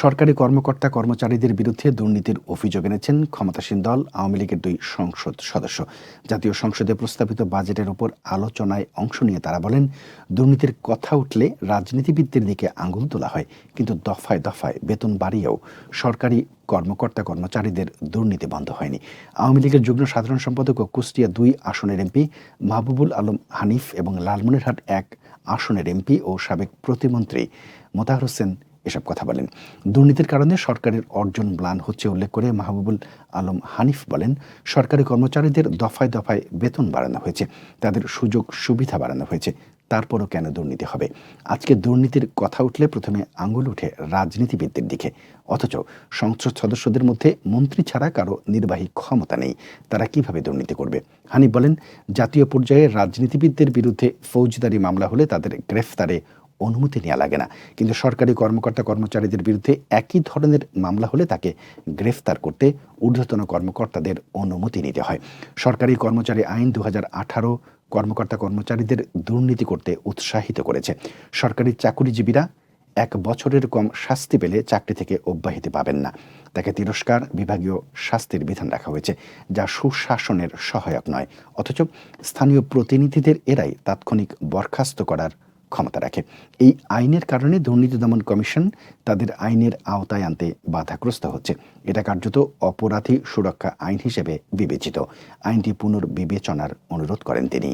সরকারি কর্মকর্তা কর্মচারীদের বিরুদ্ধে দুর্নীতির অভিযোগ এনেছেন ক্ষমতাসীন দল, আওয়ামী লীগের দুই সংসদ সদস্য। জাতীয় সংসদে প্রস্তাবিত বাজেটের উপর আলোচনায় অংশ নিয়ে তারা বলেন, দুর্নীতির কথা উঠলে রাজনীতিবিদদের দিকে আঙুল তোলা হয়, কিন্তু দফায় দফায় বেতন বাড়িয়েও সরকারি কর্মকর্তা কর্মচারীদের দুর্নীতি বন্ধ হয়নি। আওয়ামী লীগের যুগ্ম সাধারণ সম্পাদক ও কুষ্টিয়া দুই আসনের এমপি মাহবুবুল আলম হানিফ এবং লালমনিরহাট এক আসনের এমপি ও সাবেক প্রতিমন্ত্রী মোতাহার হোসেন এসব কথা বলেন। দুর্নীতির কারণে সরকারের অর্জন ম্লান হচ্ছে উল্লেখ করে মাহবুবুল আলম হানিফ বলেন, সরকারি কর্মচারীদের দফায় দফায় বেতন বাড়ানো হয়েছে, তাদের সুযোগ সুবিধা বাড়ানো হয়েছে, তারপরও কেন দুর্নীতি হবে? আজকে দুর্নীতির কথা উঠলে প্রথমে আঙুল উঠে রাজনীতিবিদদের দিকে। অথচ সংসদ সদস্যদের মধ্যে মন্ত্রী ছাড়া কারও নির্বাহী ক্ষমতা নেই, তারা কীভাবে দুর্নীতি করবে? হানিফ বলেন, জাতীয় পর্যায়ে রাজনীতিবিদদের বিরুদ্ধে ফৌজদারি মামলা হলে তাদের গ্রেফতারে অনুমতি নেওয়া লাগে না। কিন্তু সরকারি কর্মকর্তা কর্মচারীদের বিরুদ্ধে একই ধরনের মামলা হলে তাকে গ্রেফতার করতে ঊর্ধ্বতন কর্মকর্তাদের অনুমতি নিতে হয়। সরকারি কর্মচারী আইন দু কর্মকর্তা কর্মচারীদের দুর্নীতি করতে উৎসাহিত করেছে। সরকারি চাকুরিজীবীরা এক বছরের কম শাস্তি পেলে চাকরি থেকে অব্যাহতি পাবেন না। তাকে তিরস্কার বিভাগীয় শাস্তির বিধান রাখা হয়েছে, যা সুশাসনের সহায়ক নয়। অথচ স্থানীয় প্রতিনিধিদের এরাই তাৎক্ষণিক বরখাস্ত করার ক্ষমতা রাখে। এই আইনের কারণে দুর্নীতি দমন কমিশন তাদের আইনের আওতায় আনতে বাধাগ্রস্ত হচ্ছে। এটা কার্যত অপরাধী সুরক্ষা আইন হিসেবে বিবেচিত। আইনটি পুনর্বিবেচনার অনুরোধ করেন তিনি।